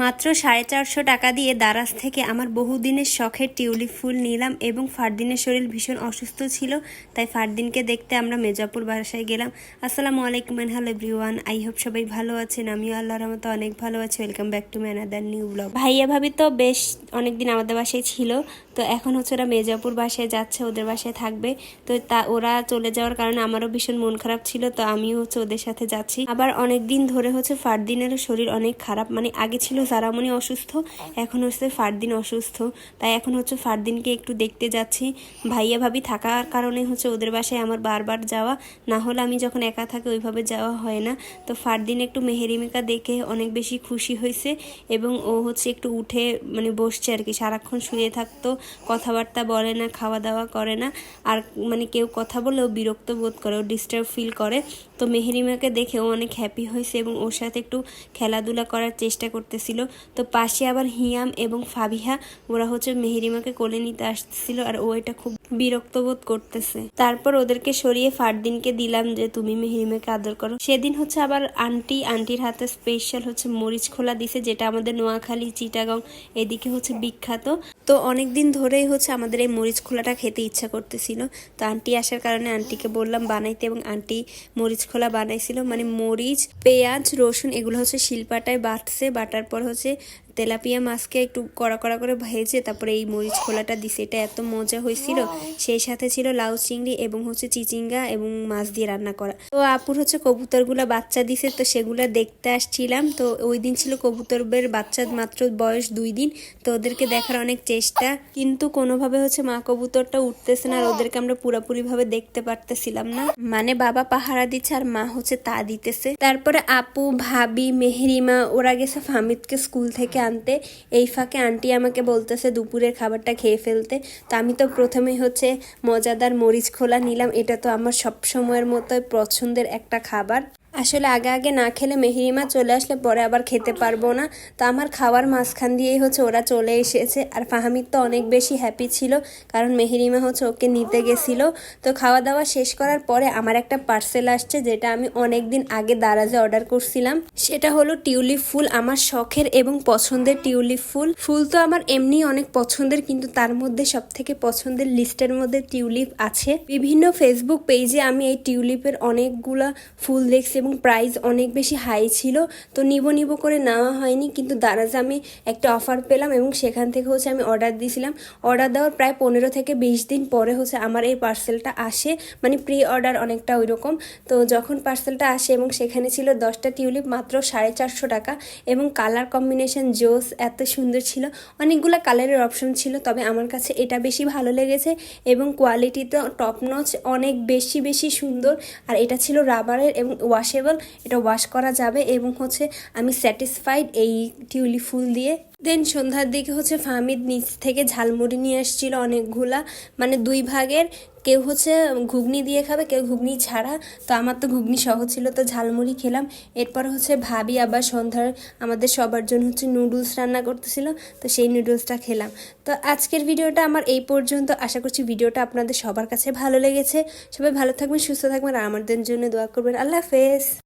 মাত্র সাড়ে চারশো টাকা দিয়ে দারাজ থেকে আমার বহুদিনের শখের টিউলিপ ফুল নিলাম এবং ফারদিনের শরীর ভীষণ অসুস্থ ছিল, তাই ফারদিনকে দেখতে আমরা মেজাপুর বাসায় গেলাম। আসসালামু আলাইকুম হ্যালো এভরিওয়ান, আই হোপ সবাই ভালো আছেন, আমিও আল্লাহর রহমতে অনেক ভালো আছি। Welcome back to another new blog. ভাইয়া ভাবি তো বেশ অনেকদিন আমাদের বাসায় ছিল তো এখন হচ্ছে ওরা মেজাপুর বাসায় যাচ্ছে, ওদের বাসায় থাকবে। তো তা, ওরা চলে যাওয়ার কারণে আমারও ভীষণ মন খারাপ ছিল, তো আমিও হচ্ছে ওদের সাথে যাচ্ছি। আবার অনেক দিন ধরে হচ্ছে ফারদিনেরও শরীর অনেক খারাপ মানে আগে ছিল সারামণি অসুস্থ, এখন হচ্ছে ফারদিন অসুস্থ। তাই এখন হচ্ছে ফারদিনকে একটু দেখতে যাচ্ছি। ভাইয়া ভাবি থাকার কারণে হচ্ছে ওদের বাসায় আমার বারবার যাওয়া, না হলে আমি যখন একা থাকি ওইভাবে যাওয়া হয় না। তো ফারদিন একটু মেহেরিমিকা দেখে অনেক বেশি খুশি হয়েছে এবং ও হচ্ছে একটু উঠে মানে বসছে আর কি, সারাক্ষণ শুয়ে থাকতো। কথাবার্তা বলে না খাওয়া দাওয়া করে না। আর মানে কেউ কথা বলেও বিরক্ত বোধ করে, ও ডিস্টার্ব ফিল করে। তো মেহেরিমাকে দেখে ও অনেক হ্যাপি হয়েছে এবং ওর সাথে একটু খেলাধুলা করার চেষ্টা করতেছিল। তো পাশে আবার হিয়াম এবং ফাবিহা, ওরা হচ্ছে মেহেরিমাকে কোলে নিতে আসতেছিল। আর ও এটা খুব বিরক্ত বোধ করতেছে। তারপর ওদেরকে সরিয়ে ফারদিনকে দিলাম যে, তুমি মেহেরিমাকে আদর করো। সেদিন হচ্ছে আবার আন্টি, আন্টির হাতে স্পেশাল হচ্ছে মরিচ খোলা দিছে, যেটা আমাদের নোয়াখালী, চিটাগাং, এদিকে হচ্ছে বিখ্যাত। তো অনেক দিন ধরেই হচ্ছে আমাদের এই মরিচ খোলাটা খেতে ইচ্ছা করতেছিল। তো আন্টি আসার কারণে আন্টিকে বললাম বানাইতে এবং আন্টি মরিচ খোলা বানাইছিল। মানে মরিচ, পেঁয়াজ, রসুন এগুলো হচ্ছে শিলপাটায় বাটছে, বাটার পর হচ্ছে তেলাপিয়া মাছকে একটু কড়া কড়া করে ভেজে তারপরে এই মরিচ খোলাটা দিছে। এটা এত মজা হয়েছিল। সেই সাথে ছিল লাউ চিংড়ি এবং হচ্ছে চিচিঙ্গা এবং মাছ দিয়ে রান্না করা। তো আপুর হচ্ছে কবুতরগুলো বাচ্চা দিছে তো সেগুলো দেখতে আসছিলাম। তো ওই দিন ছিল কবুতরের বাচ্চা মাত্র বয়স দুই দিন তো ওদেরকে দেখার অনেক চেষ্টা। কিন্তু কোনোভাবে হচ্ছে মা কবুতরটা উঠতেছে না আর ওদেরকে আমরা পুরাপুরি ভাবে দেখতে পারতেছিলাম না। মানে বাবা পাহারা দিচ্ছে আর মা হচ্ছে তা দিতেছে। তারপরে আপু ভাবি মেহরিমা ওরা গেছে ফামিদকে স্কুল থেকে আনতে, এই ফাঁকে আন্টি আমাকে বলতেছে দুপুরের খাবারটা খেয়ে ফেলতে। তো আমি তো প্রথমে হচ্ছে মজাদার মরিচ খোলা নিলাম, এটা তো আমার সবসময়ের মতো পছন্দের একটা খাবার। আসলে আগে আগে না খেলে মেহরিমা চলে আসলে পরে আবার খেতে পারব না। তো আমার খাওয়ার মাঝখান দিয়েই হচ্ছে ওরা চলে এসেছে। আর ফাহামিদ তো অনেক বেশি হ্যাপি ছিল, কারণ মেহিরিমা হচ্ছে ওকে নিতে গেছিল। তো খাওয়া দাওয়া শেষ করার পরে আমার একটা পার্সেল আসছে, যেটা আমি অনেক দিন আগে দারাজে অর্ডার করছিলাম। সেটা হলো টিউলিপ ফুল, আমার শখের এবং পছন্দের টিউলিপ ফুল। ফুল তো আমার এমনি অনেক পছন্দের, কিন্তু তার মধ্যে সব থেকে পছন্দের লিস্টের মধ্যে টিউলিপ আছে। বিভিন্ন ফেসবুক পেজে আমি এই টিউলিপের অনেকগুলা ফুল দেখছি এবং প্রাইস অনেক বেশি হাই ছিল। তো নিব নিব করে নেওয়া হয়নি, কিন্তু দারাজে আমি একটা অফার পেলাম এবং সেখান থেকে হচ্ছে আমি অর্ডার দিয়েছিলাম। অর্ডার দেওয়ার প্রায় পনেরো থেকে বিশ দিন পরে হচ্ছে আমার এই পার্সেলটা আসে। মানে প্রি অর্ডার অনেকটা ওই রকম তো যখন পার্সেলটা আসে এবং সেখানে ছিল দশটা টিউলিপ মাত্র সাড়ে চারশো টাকা এবং কালার কম্বিনেশন জোস এত সুন্দর ছিল। অনেকগুলো কালারের অপশন ছিল, তবে আমার কাছে এটা বেশি ভালো লেগেছে এবং কোয়ালিটি তো টপ নচ অনেক বেশি বেশি সুন্দর। আর এটা ছিল রাবারের এবং ওয়াশেবল এটা ওয়াশ করা যাবে এবং হচ্ছে আমি স্যাটিসফাইড এই টিউলি ফুল দিয়ে দেন সন্ধ্যার দিকে হচ্ছে ফাহমিদ নিচ থেকে ঝালমুড়ি নিয়ে এসেছিল অনেকগুলা। মানে দুই ভাগের কেউ হচ্ছে ঘুগনি দিয়ে খাবে, কেউ ঘুগনি ছাড়া। তো আমার তো ঘুগনি সহ ছিল, তো ঝালমুড়ি খেলাম। এরপর হচ্ছে ভাবি আবার সন্ধ্যার আমাদের সবার জন্য হচ্ছে নুডলস রান্না করতেছিল, তো সেই নুডলসটা খেলাম। তো আজকের ভিডিওটা আমার এই পর্যন্ত। আশা করছি ভিডিওটা আপনাদের সবার কাছে ভালো লেগেছে। সবাই ভালো থাকবেন, সুস্থ থাকবেন, আর আমাদের জন্য দোয়া করবেন। আল্লাহ হাফেজ।